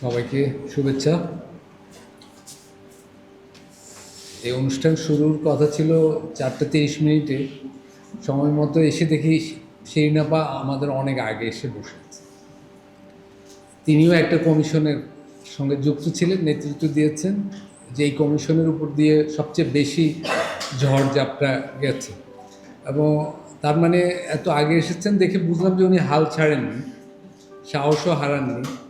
সবাইকে শুভেচ্ছা। এই অনুষ্ঠান শুরুর কথা ছিল চারটে তিরিশ মিনিটে। সময় মতো এসে দেখি শিরিনাপা আমাদের অনেক আগে এসে বসে তিনিও একটা কমিশনের সঙ্গে যুক্ত ছিলেন, নেতৃত্ব দিয়েছেন। যে এই কমিশনের উপর দিয়ে সবচেয়ে বেশি ঝড় ঝড়ঝাপটা গেছে। এবং তার মানে এত আগে এসেছেন দেখে বুঝলাম যে উনি হাল ছাড়েননি, সাহসও হারাননি।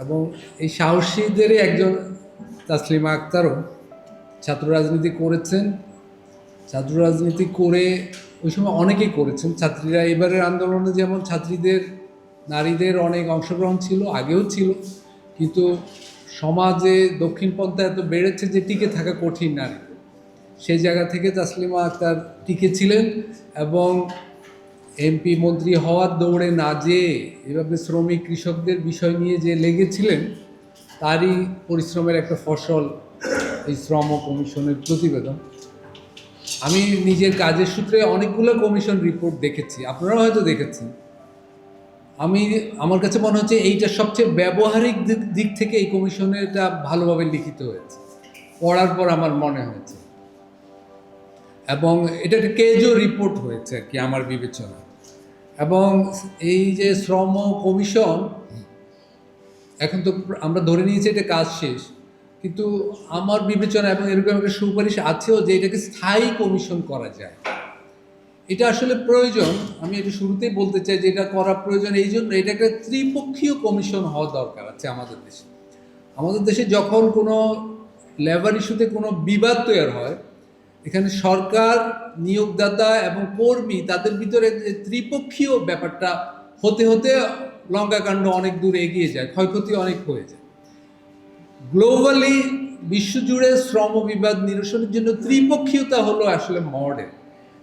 এবং এই সাহসীদেরই একজন তাসলিমা আক্তারও ছাত্র রাজনীতি করেছেন। ছাত্র রাজনীতি করে ওই সময় অনেকেই করেছেন। ছাত্রীরা এবারের আন্দোলনে যেমন ছাত্রীদের, নারীদের অনেক অংশগ্রহণ ছিল, আগেও ছিল। কিন্তু সমাজে দক্ষিণপন্থা এত বেড়েছে যে টিকে থাকা কঠিন নারী। সেই জায়গা থেকে তাসলিমা আক্তার টিকে ছিলেন এবং এমপি মন্ত্রী হওয়ার দৌড়ে না যেয়ে এভাবে শ্রমিক কৃষকদের বিষয় নিয়ে যে লেগেছিলেন, তারই পরিশ্রমের একটা ফসল এই শ্রম কমিশনের প্রতিবেদন। আমি নিজের কাজের সূত্রে অনেকগুলো কমিশন রিপোর্ট দেখেছি, আপনারাও হয়তো দেখেছেন। আমি, আমার কাছে মনে হচ্ছে এইটা সবচেয়ে ব্যবহারিক দিক- থেকে এই কমিশনেরটা ভালোভাবে লিখিত হয়েছে, পড়ার পর আমার মনে হয়েছে। এবং এটা একটা কেজো রিপোর্ট হয়েছে আর কি আমার বিবেচনা এবং এই যে শ্রম কমিশন, এখন তো আমরা ধরে নিয়েছি এটা কাজ শেষ, কিন্তু আমার বিবেচনা এবং এরকম একটা সুপারিশ আছেও যে এটাকে স্থায়ী কমিশন করা যায়। এটা আসলে প্রয়োজন, আমি এটা শুরুতেই বলতে চাই যে এটা করা প্রয়োজন, এই জন্য এটা একটা ত্রিপক্ষীয় কমিশন হওয়া দরকার আছে আমাদের দেশে। আমাদের দেশে যখন কোনো লেবার ইস্যুতে কোনো বিবাদ তৈরি হয় এখানে সরকার, নিয়োগদাতা এবং কর্মী, তাদের ভিতরে যে ত্রিপক্ষীয় ব্যাপারটা, হতে হতে লঙ্কাকাণ্ড অনেক দূর এগিয়ে যায়, ক্ষয়ক্ষতি অনেক হয়ে যায়। গ্লোবালি বিশ্বজুড়ে শ্রম বিবাদ নিরসনের জন্য ত্রিপক্ষীয়তা হলো আসলে মডেল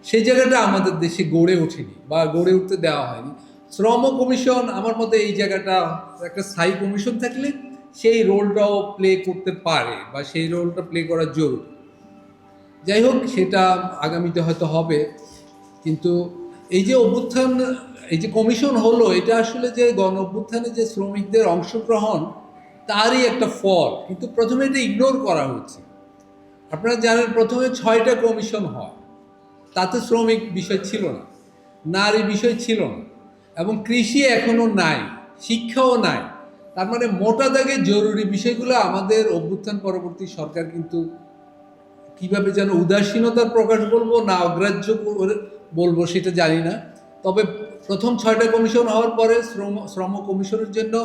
সেই জায়গাটা আমাদের দেশে গড়ে ওঠেনি বা গড়ে উঠতে দেওয়া হয়নি। শ্রম কমিশন, আমার মতে এই জায়গাটা, একটা স্থায়ী কমিশন থাকলে সেই রোলটাও প্লে করতে পারে বা সেই রোলটা প্লে করা জরুরি। যাই হোক, সেটা আগামীতে হয়তো হবে। কিন্তু এই যে অভ্যুত্থান, এই যে কমিশন হলো, এটা আসলে যে গণ অভ্যুত্থানে যে শ্রমিকদের অংশগ্রহণ, তারই একটা ফল। কিন্তু প্রথমে এটা ইগনোর করা হচ্ছে আপনারা জানেন, প্রথমে ছয়টা কমিশন হয়। তাতে শ্রমিক বিষয় ছিল না, নারী বিষয় ছিল না, এবং কৃষি এখনও নাই, শিক্ষাও নাই। তার মানে মোটা দাগে জরুরি বিষয়গুলো আমাদের অভ্যুত্থান পরবর্তী সরকার কিন্তু কীভাবে যেন উদাসীনতার প্রকাশ বলব না অগ্রাহ্য বলব সেটা জানি না। তবে প্রথম ছয়টা কমিশন হওয়ার পরে শ্রম শ্রম কমিশনের জন্য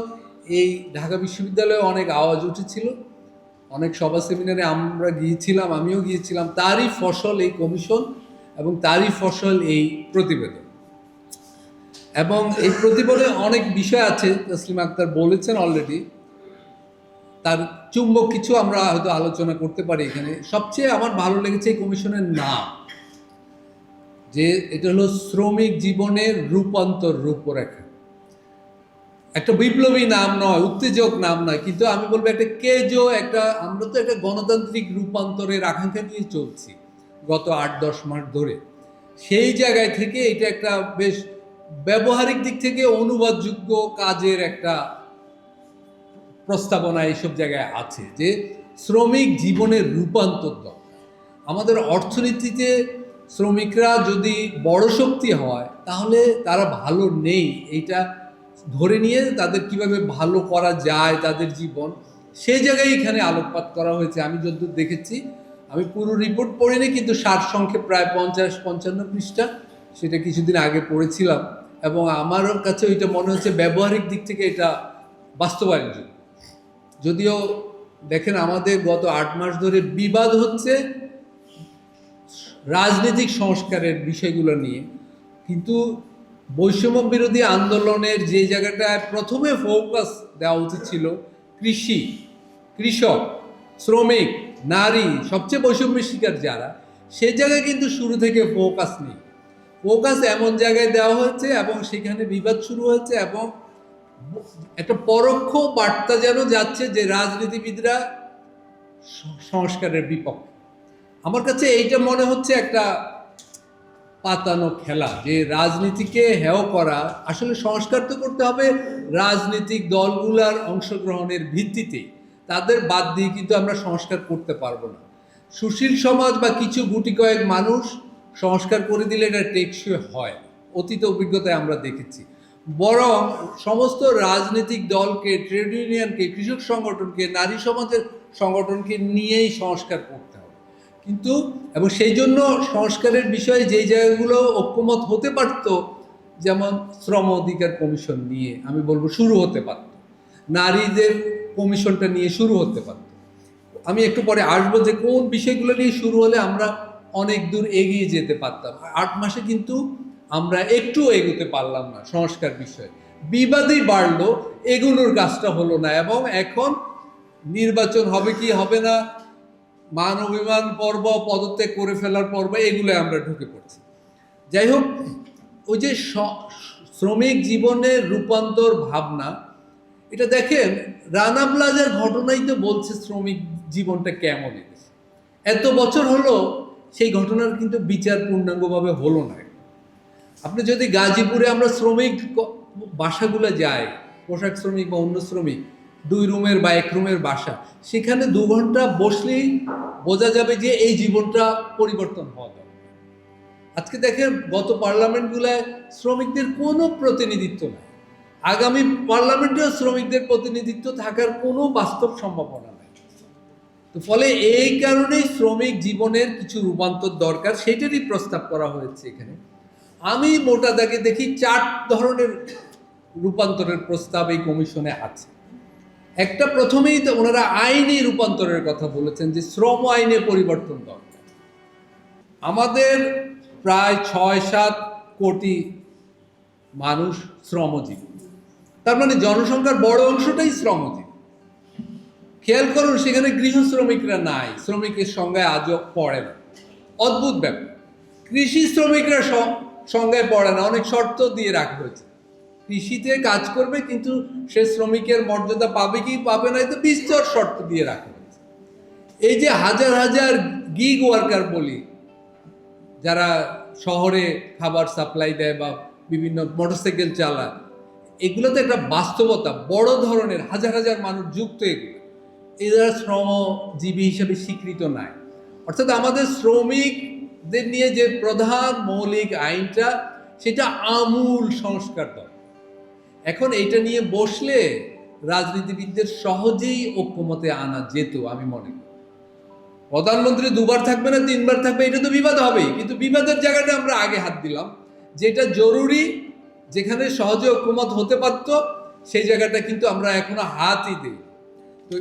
এই ঢাকা বিশ্ববিদ্যালয়ে অনেক আওয়াজ উঠেছিল। অনেক সভা সেমিনারে আমরা গিয়েছিলাম, আমিও গিয়েছিলাম। তারই ফসল এই কমিশন এবং তারই ফসল এই প্রতিবেদন। এবং এই প্রতিবেদনে অনেক বিষয় আছে, তসলিম আক্তার বলেছেন অলরেডি তার চুম্বক কিছু আমরা হয়তো আলোচনা করতে পারি এখানে। সবচেয়ে আমার ভালো লেগেছে এই কমিশনের নাম, যে এটা হলো শ্রমিক জীবনের রূপান্তর রূপরেখা। একটা বিপ্লবী নাম নয়, উত্তেজক নাম নয়, কিন্তু আমি বলব একটা কেজো, একটা, আমরা তো একটা গণতান্ত্রিক রূপান্তরের আকাঙ্ক্ষা নিয়ে চলছি গত আট, দশ মাস ধরে। সেই জায়গায় থেকে এটা একটা বেশ ব্যবহারিক দিক থেকে অনুবাদযোগ্য কাজের একটা প্রস্তাবনা এইসব জায়গায় আছে যে শ্রমিক জীবনের রূপান্তর দরকার। আমাদের অর্থনীতিতে শ্রমিকরা যদি বড় শক্তি হয়, তাহলে তারা ভালো নেই। এইটা ধরে নিয়ে তাদের কীভাবে ভালো করা যায় তাদের জীবন, সেই জায়গায় এখানে আলোকপাত করা হয়েছে। আমি যদ্দূর দেখেছি, আমি পুরো রিপোর্ট পড়িনি, কিন্তু সার সংখ্যে প্রায় পঞ্চাশ, পঞ্চান্ন পৃষ্ঠা, সেটা কিছুদিন আগে পড়েছিলাম। এবং আমার কাছে ওইটা মনে হচ্ছে ব্যবহারিক দিক থেকে এটা বাস্তবায়নযোগ্য। যদিও দেখেন আমাদের গত আট মাস ধরে বিবাদ হচ্ছে রাজনৈতিক সংস্কারের বিষয়গুলো নিয়ে। কিন্তু বৈষম্য বিরোধী আন্দোলনের যে জায়গাটায় প্রথমে ফোকাস দেওয়া উচিত ছিল কৃষি, কৃষক, শ্রমিক, নারী, সবচেয়ে বৈষম্য শিকার যারা, সে জায়গায় কিন্তু শুরু থেকে ফোকাস নেই। ফোকাস এমন জায়গায় দেওয়া হয়েছে এবং সেখানে বিবাদ শুরু হয়েছে এবং একটা পরোক্ষ বার্তা যেন যাচ্ছে যে রাজনীতিবিদরা সংস্কারের বিপক্ষে। আমার কাছে এইটা মনে হচ্ছে একটা পাতানো খেলা যে রাজনীতিকে হেয় করা, আসলে সংস্কার তো করতে হবে রাজনৈতিক দলগুলার অংশগ্রহণের ভিত্তিতে। তাদের বাদ দিয়ে কিন্তু আমরা সংস্কার করতে পারব না। সুশীল সমাজ বা কিছু গুটি কয়েক মানুষ সংস্কার করে দিলে এটা টেকসই হয় অতীত অভিজ্ঞতায় আমরা দেখেছি। বরং সমস্ত রাজনৈতিক দলকে, ট্রেড ইউনিয়নকে, কৃষক সংগঠনকে, নারী সমাজের সংগঠনকে নিয়েই সংস্কার করতে হবে। কিন্তু, এবং সেই জন্য সংস্কারের বিষয়ে যেই জায়গাগুলো ঐক্যমত হতে পারত, যেমন শ্রম অধিকার কমিশন নিয়ে, আমি বলব শুরু হতে পারত। নারীদের কমিশনটা নিয়ে শুরু হতে পারত। আমি একটু পরে আসব যে কোন বিষয়গুলো নিয়ে শুরু হলে আমরা অনেক দূর এগিয়ে যেতে পারতাম। আট মাসে কিন্তু আমরা একটু এগোতে পারলাম না সংস্কার বিষয়ে। বিবাদই বাড়লো, এগুলোর কাজটা হলো না এবং এখন নির্বাচন হবে কি হবে না, মান অভিমান পর্ব, পদত্যাগ করে ফেলার পর্ব এগুলো আমরা ঢুকে পড়ছি। যাই হোক, ওই যে শ্রমিক জীবনের রূপান্তর ভাবনা, এটা দেখেন, রানা প্লাজার ঘটনাই তো বলছে শ্রমিক জীবনটা কেমন এত বছর হলো, সেই ঘটনার কিন্তু বিচার পূর্ণাঙ্গভাবে হলো না। আপনি যদি গাজীপুরে আমরা শ্রমিক বাসাগুলো যাই, পোশাক শ্রমিক বা অন্য শ্রমিক, দুই রুমের বা এক রুমের বাসা, সেখানে দু ঘণ্টা বসলেই বোঝা যাবে যে এই জীবনটা পরিবর্তন হওয়া আজকে দেখেন, গত পার্লামেন্টগুলায় শ্রমিকদের কোনো প্রতিনিধিত্ব নাই। আগামী পার্লামেন্টেও শ্রমিকদের প্রতিনিধিত্ব থাকার কোনো বাস্তব সম্ভাবনা নাই। তো ফলে এই কারণেই শ্রমিক জীবনের কিছু রূপান্তর দরকার, সেটারই প্রস্তাব করা হয়েছে এখানে। আমি মোটা দাগে দেখি চার ধরনের রূপান্তরের প্রস্তাব এই কমিশনে আছে। একটা প্রথমেই তো ওনারা আইনি রূপান্তরের কথা বলেছেন যে শ্রম আইনে পরিবর্তন দরকার। আমাদের প্রায় ছয় সাত কোটি মানুষ শ্রমজীবী। তার মানে জনসংখ্যার বড় অংশটাই শ্রমজীবী। খেয়াল করুন, সেখানে গৃহ শ্রমিকরা নাই, শ্রমিকের সংজ্ঞায় আজও পড়ে না। অদ্ভুত ব্যাপার। কৃষি শ্রমিকরা সংজ্ঞায় পড়ে না, অনেক শর্ত দিয়ে রাখা হয়েছে। কৃষিতে কাজ করবে, কিন্তু সে শ্রমিকের মর্যাদা পাবে কি পাবে না তো বিস্তর শর্ত দিয়ে রাখা হয়েছে। এই যে হাজার হাজার গিগ ওয়ার্কার বলি, যারা শহরে খাবার সাপ্লাই দেয় বা বিভিন্ন মোটরসাইকেল চালায় এগুলো তো একটা বাস্তবতা, বড় ধরনের, হাজার হাজার মানুষ যুক্ত এগুলো। এরা শ্রমজীবী হিসেবে স্বীকৃত নাই। অর্থাৎ আমাদের শ্রমিকদের নিয়ে যে প্রধান মৌলিক আইনটা, সেটা আমূল সংস্কার দরকার এখন এইটা নিয়ে বসলে রাজনীতিবিদদের সহজেই ঐক্যমতে আনা যেত, আমি মনে করি। প্রধানমন্ত্রী দুবার থাকবে না, তিনবার থাকবে, এটা তো বিবাদ হবেই। কিন্তু বিবাদের জায়গাটা আমরা আগে হাত দিলাম। যেটা জরুরি, যেখানে সহজে ঐক্যমত হতে পারত, সেই জায়গাটা কিন্তু আমরা এখনও হাতই দিই তো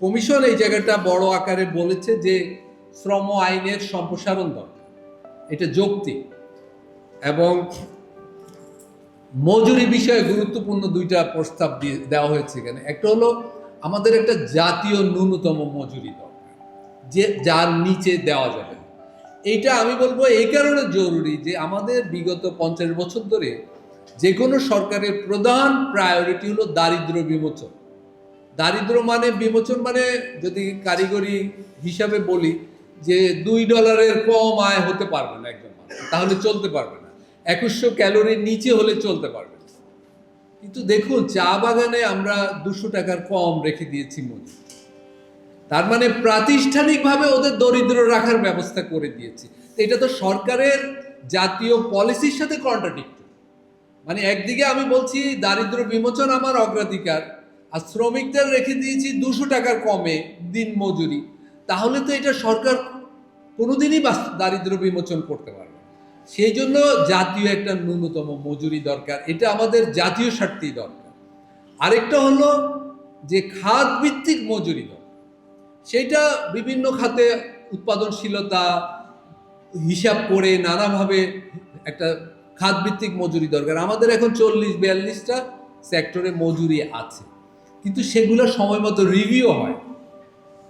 কমিশন এই জায়গাটা বড় আকারে বলেছে যে শ্রম আইনের সম্প্রসারণ দরকার। এটা যৌক্তিক এবং মজুরি বিষয়ে গুরুত্বপূর্ণ দুইটা প্রস্তাব দিয়ে দেওয়া হয়েছে এখানে। একটা হলো, আমাদের একটা জাতীয় ন্যূনতম মজুরি দরকার, যে যার নিচে দেওয়া যাবে। এইটা আমি বলব এই কারণে জরুরি যে আমাদের বিগত পঞ্চাশ বছর ধরে যে কোনো সরকারের প্রধান প্রায়োরিটি হলো দারিদ্র বিমোচন। দারিদ্র মানে বিমোচন মানে যদি কারিগরি হিসাবে বলি যে দুই ডলারের কম আয় হতে পারবে না একজন তাহলে চলতে পারবে না। একুশশো ক্যালোরির নিচে হলে চলতে পারবে না। কিন্তু দেখুন, চা বাগানে আমরা দুশো টাকার কম রেখে দিয়েছি মজুরি। তার মানে প্রাতিষ্ঠানিকভাবে ওদের দরিদ্র রাখার ব্যবস্থা করে দিয়েছি। এটা তো সরকারের জাতীয় পলিসির সাথে কন্ট্রাডিক্ট মানে একদিকে আমি বলছি, দারিদ্র বিমোচন আমার অগ্রাধিকার, আর শ্রমিকদের রেখে দিয়েছি দুশো টাকার কমে দিন মজুরি। তাহলে তো এটা সরকার কোনোদিনই দারিদ্র বিমোচন করতে পারবে সেই জন্য জাতীয় একটা ন্যূনতম মজুরি দরকার, এটা আমাদের জাতীয় স্বার্থেই দরকার। আরেকটা হলো যে খাত ভিত্তিক মজুরি দরকার। সেটা বিভিন্ন খাতে উৎপাদনশীলতা, হিসাব করে নানাভাবে একটা খাতভিত্তিক মজুরি দরকার। আমাদের এখন চল্লিশ, বিয়াল্লিশটা সেক্টরে মজুরি আছে। কিন্তু সেগুলো সময় মতো রিভিউ হয়।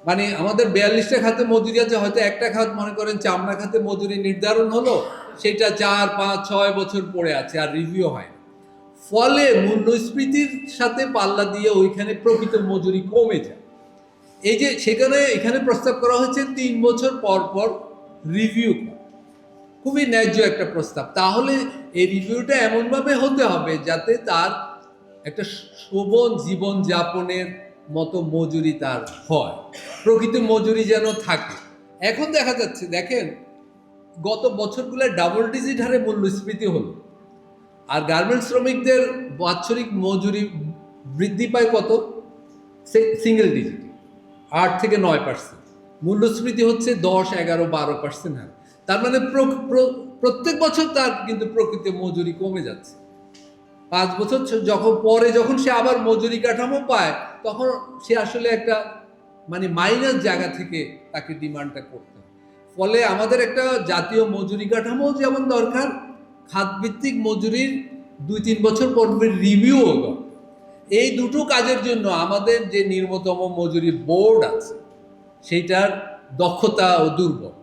মানে আমাদের বিয়াল্লিশটা খাতে মজুরি আছে, হয়তো একটা খাত মনে করেন চামড়া খাতে মজুরি নির্ধারণ হলো, সেটা চার, পাঁচ, ছয় বছর পড়ে আছে আর রিভিউ হয় ফলে মূল্যস্ফীতির সাথে পাল্লা দিয়ে ওইখানে প্রকৃত মজুরি কমে যায়। এই যে সেখানে, এখানে প্রস্তাব করা হয়েছে তিন বছর পর পর রিভিউ খুবই ন্যায্য একটা প্রস্তাব। তাহলে এই রিভিউটা এমনভাবে হতে হবে যাতে তার একটা শোভন জীবন যাপনের মতো মজুরি তার হয়। প্রকৃত মজুরি যেন থাকে। এখন দেখা যাচ্ছে, দেখেন, গত বছরগুলো ডাবল ডিজিট হারে মূল্যস্ফীতি হলো। আর গার্মেন্টস শ্রমিকদের বাৎসরিক মজুরি বৃদ্ধি পায় কত? সিঙ্গেল ডিজিট আট থেকে নয় পার্সেন্ট মূল্যস্ফীতি হচ্ছে দশ, এগারো, বারো পার্সেন্ট হার। তার মানে প্র- প্র- প্রত্যেক বছর তার কিন্তু প্রকৃত মজুরি কমে যাচ্ছে। পাঁচ বছর যখন পরে যখন সে আবার মজুরি কাঠামো পায়, তখন সে আসলে একটা মানে মাইনাস জায়গা থেকে তাকে ডিমান্ডটা করতে ফলে আমাদের একটা জাতীয় মজুরি কাঠামো যেমন দরকার, খাতভিত্তিক মজুরির দুই তিন বছর পর রিভিউও দরকার। এই দুটো কাজের জন্য আমাদের যে নির্মতম মজুরি বোর্ড আছে, সেইটার দক্ষতা ও দুর্বল।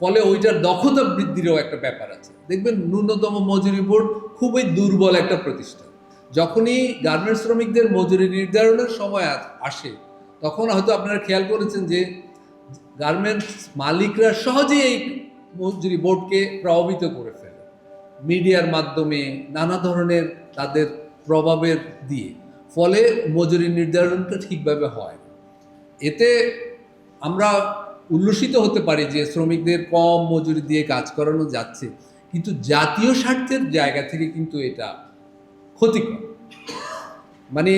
ফলে ওইটার দক্ষতা বৃদ্ধিরও একটা ব্যাপার আছে। দেখবেন ন্যূনতম মজুরি বোর্ড খুবই দুর্বল একটা প্রতিষ্ঠান। যখনই গার্মেন্টস শ্রমিকদের মজুরি নির্ধারণের সময় আসে, তখন হয়তো আপনারা খেয়াল করেছেন যে গার্মেন্টস মালিকরা সহজেই এই মজুরি বোর্ডকে প্রভাবিত করে ফেলে। মিডিয়ার মাধ্যমে নানা ধরনের তাদের প্রভাবের দিয়ে। ফলে মজুরি নির্ধারণটা ঠিকভাবে হয় এতে আমরা উল্লসিত হতে পারি যে শ্রমিকদের কম মজুরি দিয়ে কাজ করানো যাচ্ছে, কিন্তু জাতীয় স্বার্থের জায়গা থেকে কিন্তু এটা ক্ষতিকর। মানে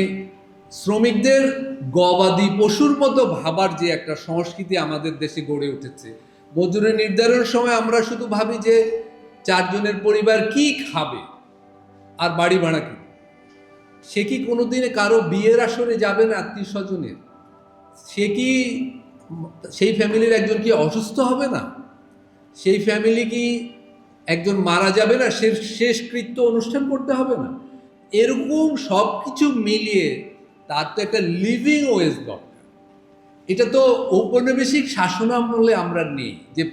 শ্রমিকদের গবাদি পশুর মতো ভাবার যে একটা সংস্কৃতি আমাদের দেশে গড়ে উঠেছে, মজুরি নির্ধারণের সময় আমরা শুধু ভাবি যে চারজনের পরিবার কি খাবে আর বাড়ি ভাড়া কি? সে কি কোনোদিনে কারও বিয়ের আসরে যাবে না আত্মীয় স্বজনের? সে কি সেই ফ্যামিলির একজন কি অসুস্থ হবে না? সেই ফ্যামিলি কি একজন মারা যাবে না? সে শেষ কৃত্য অনুষ্ঠান করতে হবে না? এরকম সব কিছু মিলিয়ে তার তো একটা লিভিং ওয়েজ দরকার। এটা তো ঔপনিবেশিক শাসনামলে আমরা নেই যে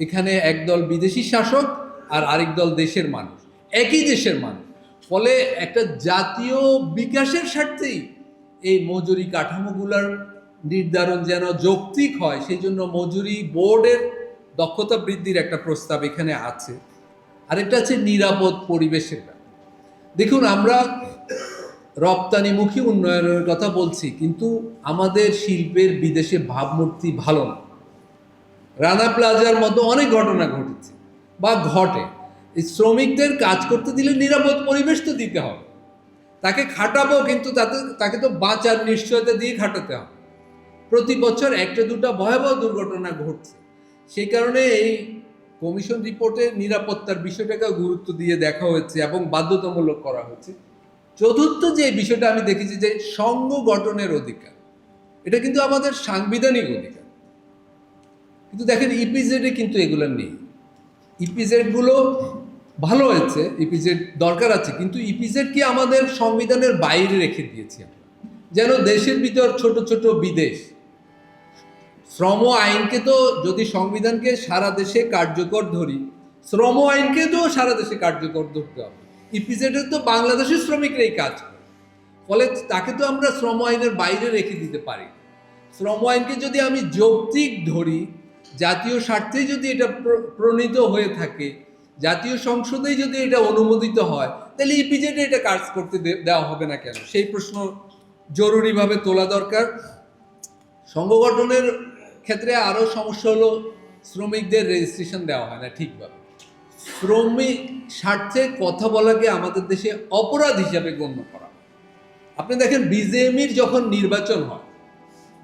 এখানে একদল বিদেশি শাসক আর আরেক দল দেশের মানুষ। একই দেশের মানুষ। ফলে একটা জাতীয় বিকাশের স্বার্থেই এই মজুরি কাঠামোগুলোর নির্ধারণ যেন যৌক্তিক হয়, সেই জন্য মজুরি বোর্ডের দক্ষতা বৃদ্ধির একটা প্রস্তাব এখানে আছে। আরেকটা আছে নিরাপদ পরিবেশের দেখুন, আমরা রপ্তানিমুখী উন্নয়নের কথা বলছি, কিন্তু আমাদের শিল্পের বিদেশে ভাবমূর্তি ভালো না। রানা প্লাজার মতো অনেক ঘটনা ঘটেছে, বা ঘটে। শ্রমিকদের কাজ করতে দিলে নিরাপদ পরিবেশ তো দিতে হবে। তাকে খাটাবো, কিন্তু তাতে, তাকে তো বাঁচার নিশ্চয়তা দিয়ে খাটাতে হবে। প্রতি বছর একটা দুটো ভয়াবহ দুর্ঘটনা ঘটছে। সেই কারণে এই কমিশন রিপোর্টে নিরাপত্তার বিষয়টাকে গুরুত্ব দিয়ে দেখা হয়েছে এবং বাধ্যতামূলক করা হয়েছে। চতুর্থ যে বিষয়টা আমি দেখেছি যে সঙ্গ গঠনের অধিকার, এটা কিন্তু আমাদের সাংবিধানিক অধিকার। কিন্তু দেখেন ইপিজেডে কিন্তু এগুলো নেই। ইপিজেডগুলো ভালো হয়েছে ইপিজেড দরকার আছে, কিন্তু ইপিজেড কি আমাদের সংবিধানের বাইরে রেখে দিয়েছি যেন দেশের ভিতর ছোট ছোট বিদেশ শ্রম আইনকে তো যদি সংবিধানকে সারা দেশে কার্যকর ধরি, শ্রম আইনকে তো সারা দেশে কার্যকর ধরতে হবে। ইপিজেডের তো বাংলাদেশের শ্রমিকরাই কাজ ফলে তাকে তো আমরা শ্রম আইনের বাইরে রেখে দিতে পারি। শ্রম আইনকে যদি আমি যৌক্তিক ধরি, জাতীয় স্বার্থেই যদি এটা প্র- প্রণীত হয়ে থাকে, জাতীয় সংসদেই যদি এটা অনুমোদিত হয়, তাহলে ইপিজেডে এটা কাজ করতে দেওয়া হবে না কেন? সেই প্রশ্ন জরুরিভাবে তোলা দরকার। সংগঠনের ক্ষেত্রে আরও সমস্যা হলো শ্রমিকদের রেজিস্ট্রেশন দেওয়া হয় না ঠিকভাবে। শ্রমিক স্বার্থে কথা বলাকে আমাদের দেশে অপরাধ হিসাবে গণ্য করা। আপনি দেখেন বিজেএমির যখন নির্বাচন হয়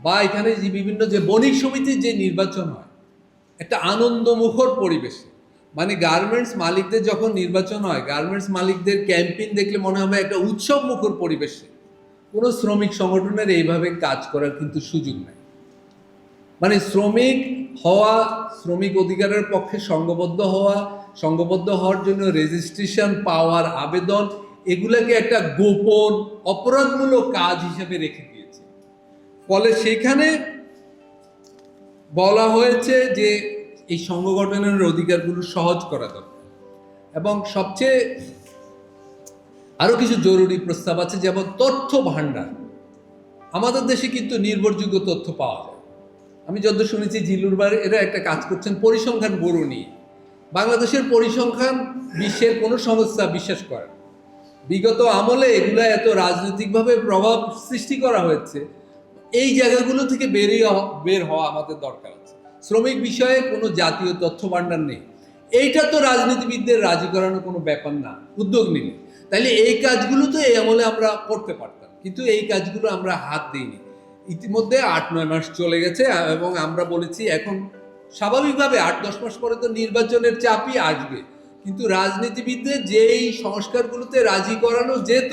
বা এখানে যে বিভিন্ন যে বণিক সমিতির যে নির্বাচন হয়, একটা আনন্দমুখর পরিবেশে। মানে গার্মেন্টস মালিকদের যখন নির্বাচন হয় গার্মেন্টস মালিকদের ক্যাম্পেইন দেখলে মনে হবে একটা উৎসব মুখর পরিবেশে। কোনো শ্রমিক সংগঠনের এইভাবে কাজ করার কিন্তু সুযোগ নাই। মানে শ্রমিক হওয়া, শ্রমিক অধিকারের পক্ষে সংঘবদ্ধ হওয়া সংঘবদ্ধ হওয়ার জন্য রেজিস্ট্রেশন পাওয়ার আবেদন, এগুলাকে একটা গোপন, অপরাধমূলক কাজ হিসেবে রেখে দিয়েছে। ফলে সেখানে বলা হয়েছে যে এই সংগঠনের অধিকারগুলো সহজ করা দরকার। এবং সবচেয়ে আরও কিছু জরুরি প্রস্তাব আছে, যেমন তথ্য ভাণ্ডার। আমাদের দেশে কিন্তু নির্ভরযোগ্য তথ্য পাওয়া যায়। আমি যত শুনেছি জিলুরবার এরা একটা কাজ করছেন পরিসংখ্যান ব্যুরো নিয়ে। বাংলাদেশের পরিসংখ্যান বিশ্বের কোনো সংস্থা বিশ্বাস করে বিগত আমলে এগুলো এত রাজনৈতিকভাবে প্রভাব সৃষ্টি করা হয়েছে, এই জায়গাগুলো থেকে বেরিয়ে বের হওয়া আমাদের দরকার আছে। শ্রমিক বিষয়ে কোনো জাতীয় তথ্য ভাণ্ডার নেই। এইটা তো রাজনীতিবিদদের রাজি করানোর কোনো ব্যাপার না, উদ্যোগ নিলে। তাইলে এই কাজগুলো তো এই আমলে আমরা করতে পারতাম, কিন্তু এই কাজগুলো আমরা হাত দিইনি। ইতিমধ্যে আট, নয় মাস চলে গেছে এবং আমরা বলেছি এখন স্বাভাবিকভাবে আট, দশ মাস পরে তো নির্বাচনের চাপই আসবে। কিন্তু রাজনীতিবিদদের যেই সংস্কারগুলোতে রাজি করানো যেত,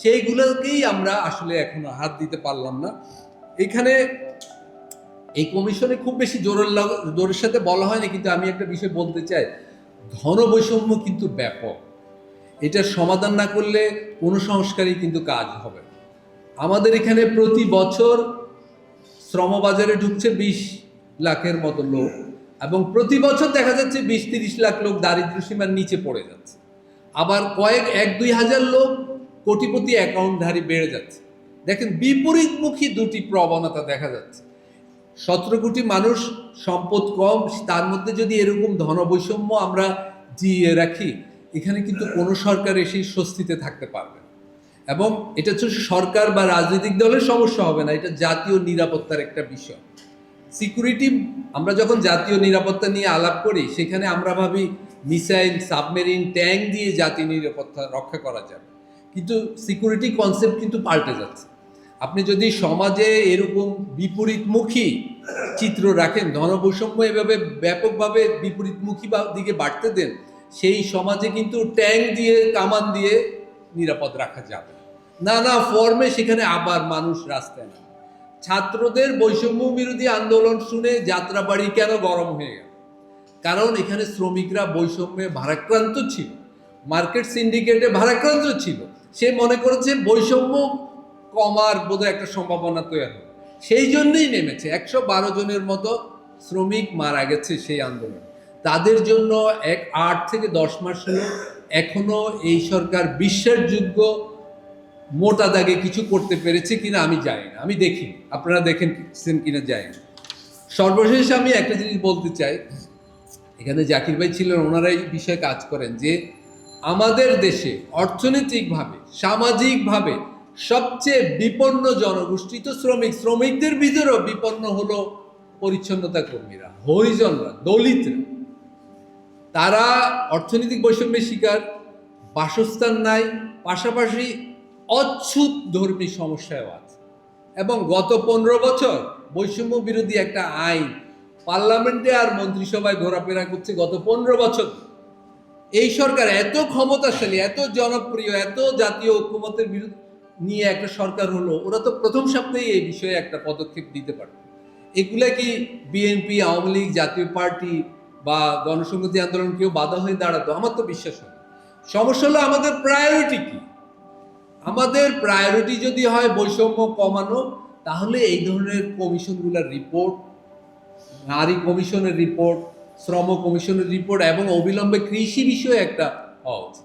সেইগুলোকেই আমরা আসলে এখনও হাত দিতে পারলাম না। এখানে এই কমিশনে খুব বেশি জোরের জোরের সাথে বলা হয়নি, কিন্তু আমি একটা বিষয় বলতে চাই ধন বৈষম্য কিন্তু ব্যাপক। এটার সমাধান না করলে কোনো সংস্কারই কিন্তু কাজ হবে না। আমাদের এখানে প্রতি বছর শ্রমবাজারে ঢুকছে বিশ লাখের মতো লোক এবং প্রতি বছর দেখা যাচ্ছে বিশ তিরিশ লাখ লোক দারিদ্র সীমার নিচে পড়ে যাচ্ছে। আবার কয়েক এক দুই হাজার লোক কোটিপতি অ্যাকাউন্টধারী বেড়ে যাচ্ছে। দেখেন বিপরীতমুখী দুটি প্রবণতা দেখা যাচ্ছে। সতেরো কোটি মানুষ সম্পদ কম, তার মধ্যে যদি এরকম ধনবৈষম্য আমরা জিয়ে রাখি, এখানে কিন্তু কোনো সরকার এসে স্বস্তিতে থাকতে পারবে। এবং এটা হচ্ছে সরকার বা রাজনৈতিক দলের সমস্যা হবে না, এটা জাতীয় নিরাপত্তার একটা বিষয়। সিকিউরিটি আমরা যখন জাতীয় নিরাপত্তা নিয়ে আলাপ করি, সেখানে আমরা ভাবি মিসাইল, সাবমেরিন, ট্যাঙ্ক দিয়ে জাতীয় নিরাপত্তা রক্ষা করা যাবে। কিন্তু সিকিউরিটি কনসেপ্ট কিন্তু পাল্টে যাচ্ছে। আপনি যদি সমাজে এরকম বিপরীতমুখী চিত্র রাখেন, ধনবৈষম্য এভাবে ব্যাপকভাবে বিপরীতমুখী বা দিকে বাড়তে দেন, সেই সমাজে কিন্তু ট্যাঙ্ক দিয়ে, কামান দিয়ে নিরাপদ রাখা যাবে না। নানা ফর্মে সেখানে আবার মানুষ রাস্তায় নামে। ছাত্রদের বৈষম্য বিরোধী আন্দোলন শুনে যাত্রাবাড়ি কেন গরম হয়ে গেল? কারণ এখানে শ্রমিকরা বৈষম্যে ভারাক্রান্ত ছিল। মার্কেট সিন্ডিকেটে ভারাক্রান্ত ছিল। সে মনে করেছে বৈষম্য কমার বোধহয় একটা সম্ভাবনা তৈরি সেই জন্যই নেমেছে। একশো বারো জনের মতো শ্রমিক মারা গেছে সেই আন্দোলনে। তাদের জন্য এক আট থেকে দশ মাস হলো এখনও এই সরকার বিশ্বাসযোগ্য মোটা দাগে কিছু করতে পেরেছে কিনা আমি জানি না। আমি দেখি আপনারা দেখেন কিনা জানি না। সর্বশেষ আমি একটা জিনিস বলতে চাই। এখানে জাকির ভাই ছিলেন ওনারা এই বিষয়ে কাজ করেন যে আমাদের দেশে অর্থনৈতিকভাবে, সামাজিকভাবে সবচেয়ে বিপন্ন জনগোষ্ঠী তো শ্রমিক। শ্রমিকদের ভিতরেও বিপন্ন হলো পরিচ্ছন্নতা কর্মীরা, হরিজনরা, দলিতরা। তারা অর্থনৈতিক বৈষম্যের শিকার, বাসস্থান নাই, পাশাপাশি অচ্ছুত ধর্মী সমস্যাও আছে। এবং গত পনেরো বছর বৈষম্য বিরোধী একটা আইন পার্লামেন্টে আর মন্ত্রিসভায় ঘোরাফেরা করছে গত পনেরো বছর। এই সরকার এত ক্ষমতাশালী, এত জনপ্রিয়, এত জাতীয় ঐক্যমতের বিরুদ্ধে নিয়ে একটা সরকার হলো, ওরা তো প্রথম সপ্তাহেই এই বিষয়ে একটা পদক্ষেপ দিতে পারত। এগুলা কি বিএনপি, আওয়ামী লীগ, জাতীয় পার্টি বা গণসংহতি আন্দোলন কেউ বাধা হয়ে দাঁড়াতো, আমার তো বিশ্বাস হয় সমস্যা হলো আমাদের প্রায়োরিটি কি? আমাদের প্রায়োরিটি যদি হয় বৈষম্য কমানো, তাহলে এই ধরনের কমিশনগুলোর রিপোর্ট নারী কমিশনের রিপোর্ট শ্রম কমিশনের রিপোর্ট এবং অবিলম্বে কৃষি বিষয়ে একটা হওয়া উচিত।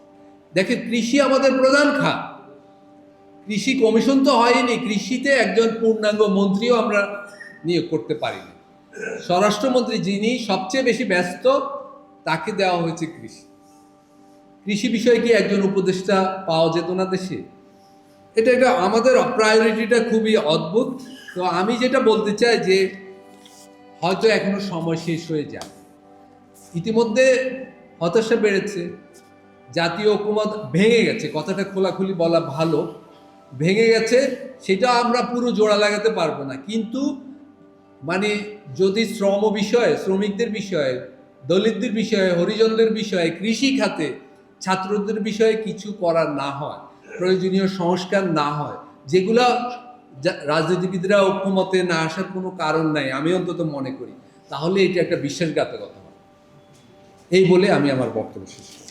দেখেন, কৃষি আমাদের প্রধান খাত। কৃষি কমিশন তো হয়নি, কৃষিতে একজন পূর্ণাঙ্গ মন্ত্রীও আমরা নিয়োগ করতে পারিনি। স্বরাষ্ট্রমন্ত্রী যিনি সবচেয়ে বেশি ব্যস্ত, তাকে দেওয়া হয়েছে কৃষি। কৃষি বিষয়ে কি একজন উপদেষ্টা পাওয়া যেত না দেশে? এটা একটা আমাদের প্রায়োরিটিটা খুবই অদ্ভুত। তো আমি যেটা বলতে চাই যে, হয়তো এখনও সময় শেষ হয়ে যায় ইতিমধ্যে হতাশা বেড়েছে। জাতীয় ঐক্যমত ভেঙে গেছে। কথাটা খোলাখুলি বলা ভালো। ভেঙে গেছে, সেটা আমরা পুরো জোড়া লাগাতে পারব না। কিন্তু মানে যদি শ্রম বিষয়ে, শ্রমিকদের বিষয়ে, দলিতদের বিষয়ে, হরিজনদের বিষয়ে, কৃষি খাতে ছাত্রদের বিষয়ে কিছু করার না হয়, প্রয়োজনীয় সংস্কার না হয়, যেগুলা রাজনীতিবিদরা ঐক্যমতে না আসার কোনো কারণ নাই, আমি অন্তত মনে করি, তাহলে এটা একটা বিশ্বাসঘাতকতা হবে এই বলে আমি আমার বক্তব্য শেষ।